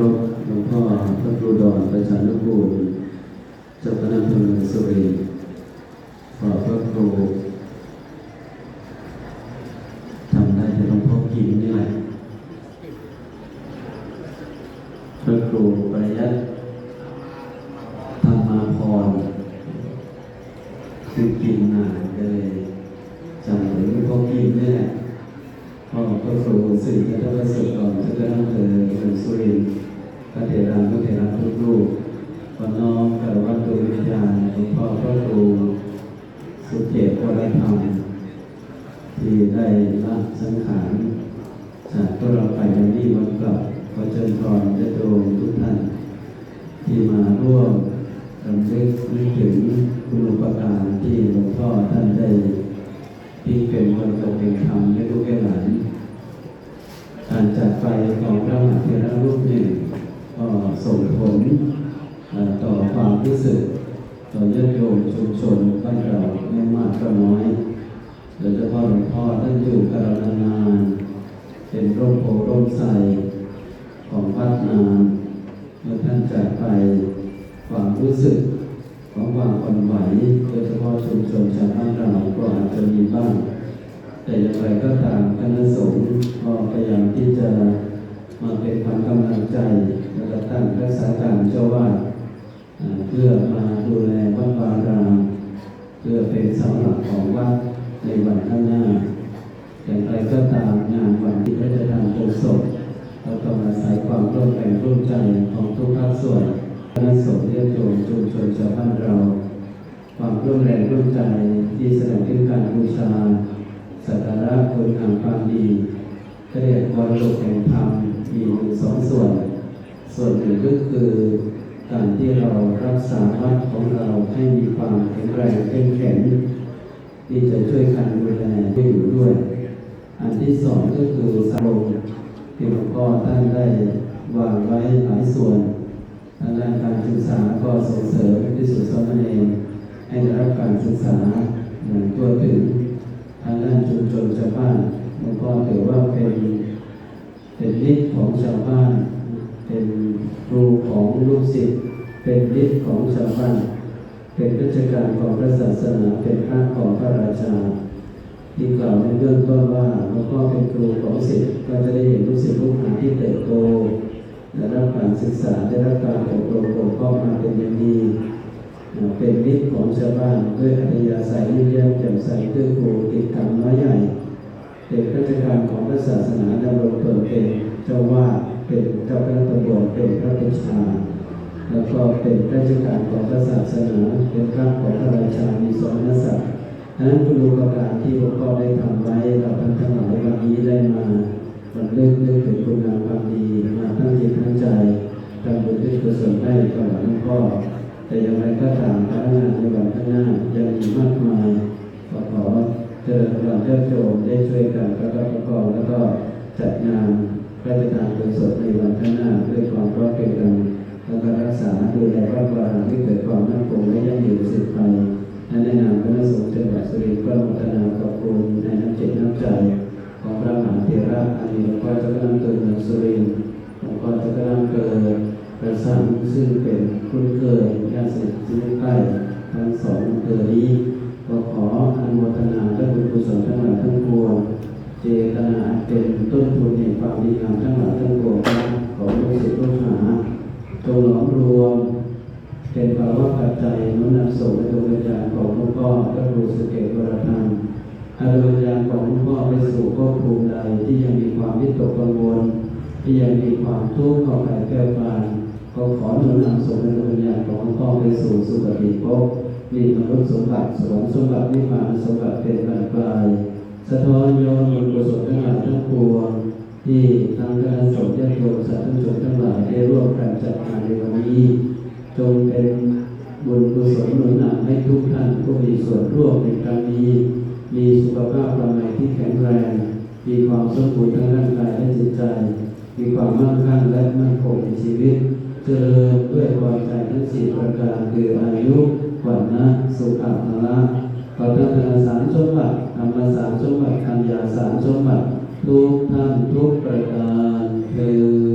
รพหลวงพ่อพระครูดอนประชานุกูลเจ้าคณะอำเภอเมืองสุรินทร์ขอพระครูทำได้แต่หลวงพ่อกินนี่แหละพระครูประยัติธรรมาพรคือกินนานเลยจำเหมือนหลวงพ่อกินนี่แหละ พ่อพระครูสิริจันทประเสริฐก่อนเจ้าคณะอำเภอเมืองสุรินทร์พระเถราพระเถระทุกรูปวันน้อมกราบไหวัดดวงวิญญาณหลวงพ่อพระครูสุเกตวร ธรรมที่ได้ละสังขารจากพวกเราไปในนี้วันกลับขอเชิญพรญาติโยมทุกท่าน ที่มาร่วมรำลึกนึกถึงคุณอุปการที่หลวงพ่อท่านได้ที่เป็นคนตกเป็นธรรมให้ลูกให้หลานการจากไปของพระมหาเถระรูปหนึ่งก็ส่งผลต่อความรู้สึก ต่อญาติโยมชุมชนบ้านเราไม่มากก็น้อยโดยเฉพาะหลวงพ่อท่านอยู่กับเรานานๆเป็นร่มโพร่มใสของวัดนานเมื่อท่านจากไปความรู้สึกของความอ่อนไหวโดยเฉพาะชุมชนชาวบ้านเราก็อาจจะมีบ้างแต่อย่างไรก็ตามคณะสงฆ์ก็พยายามที่จะมาเป็นความกำลังใจและตั้งรักษาการเจ้าวาดอ่า เพื่อมาดูแลวัดวารามเพื่อเป็นเสาหลักของวัดในวันข้างหน้า อย่างไรก็ตามงานวันที่พระราชทานเพลิงศพเราต้องอาศัยความร่วมแรงร่วมใจของทุกภาคส่วนคณะสงฆ์ญาติโยมชุมชนชาวบ้านเรา ความร่วมแรงร่วมใจที่แสดงถึงการบูชาสักการะคุณงามความดีเรียกวันโลกแห่งธรรมมีสองส่วน ส่วนหนึ่งก็คือ การที่เรารักษาวัดของเราให้มีความแข็งแรงเข้มแข็งที่จะช่วยกันดูแลให้อยู่ด้วย อันที่สองก็คือสโลงที่หลวงพ่อท่านได้วางไว้หลายส่วนทางด้านการศึกษาก็ส่งเสริมที่สุดสมเณรให้ได้รับการศึกษาอย่างทั่วถึง ทางด้านชุมชนชาวบ้านหลวงพ่อถือว่าเป็นเป็นฤทธิ์ของชาวบ้าน เป็นครูของลู กศิษย์เป็นฤทธิ์ของชาวบ้านเป็นราชการของพระศาสนาเป็นพระของพระราชาที่กล่าวในเรื่องต้นว่าหลวงพ่อเป็นครูของศิษย์ก็จะได้เห็นลูกศิษย์ลูกหาที่เติบโตได้รับการศึกษาได้รับการอบรมบ่มเพาะมาเป็นอย่างดีเป็นมิตรของชาวบ้านด้วยอัธยาศัยยิ้มแย้มแจ่มใสด้วยครูติดกรรมน้อยใหญ่เป็นข้าราชการของพระศาสนาดำรงตนเป็นเจ้าวาดเป็นเจ้าคณะตำบลเป็นพระปิชา แล้วก็เป็นราชการของพระศาสนาเป็นพระของพระราชามีสมณศักดิ์ดังนั้นคุณูปการที่หลวงพ่อได้ทำไว้เราท่านทั้งหลายวันนี้ได้มาวันเลิกนึกถึงคุณงามความดีมาตั้งจิตตั้งใจทำบุญด้วยกุศลได้ก่อนหลวงพ่อแต่อย่างไรก็ตามพนักงานในวันข้างหน้ายังมีมากมายขอขอเจริญพรเจ้าโจมได้ช่วยกันประคับประคองแล้วก็จัดงานพระราชทานกุศลในวันข้างหน้าด้วยความรอดเร็วกัน แล้วก็รักษาดูแลวัดวาราให้เกิดความมั่นคงและยั่งยืนสืบไปและในนามคณะสงฆ์จังหวัดสุรินทร์ก็อนุโมทนาขอบคุณในน้ำจิตน้ำใจ ของพระมหาเถระอันนี้หลวงพ่อเจะกำลังเกิดสุรินทร์หลวงพ่อเจะกำลังเกิดประสานซึ่งเป็นคุณเคย น้อมนำส่งในดวงวิญญาณของหลวงพ่อพระครูสเกตวรธรรมให้ดวงวิญญาณของหลวงพ่อไปสู่ภพภูมิใดที่ยังมีความวิตกกังวล ที่ยังมีความทุกข์เข้าไปแก้วปานก็ขอหนุนนำส่งในดวงวิญญาณของหลวงพ่อไปสู่สุคติภพมีมนุษย์สมบัติสวรรค์สมบัตินิพพานสมบัติเป็นบานปลายสะท้อนย้อนบุญกุศลทั้งหลายทั้งปวงที่ทางคณะสงฆ์ญาติโยมสาธุชนทั้งหลายได้ร่วมกันจัดงานในวันนี้ จงเป็น กุศลหนุนนำให้ทุกท่านผู้มีส่วนร่วมในครั้งนี้ มีสุขภาพร่างกายที่แข็งแรง มีความสมบูรณ์ทั้งร่างกายและจิตใจ มีความมั่งคั่งและมั่นคงในชีวิต เจริญด้วยความใจทั้งสี่ประการคืออายุวันนะสุขภาละขอท่านทั้งสามสมบัติธรรมสามสมบัติปัญญาสามสมบัติทุกท่านทุกประการคือ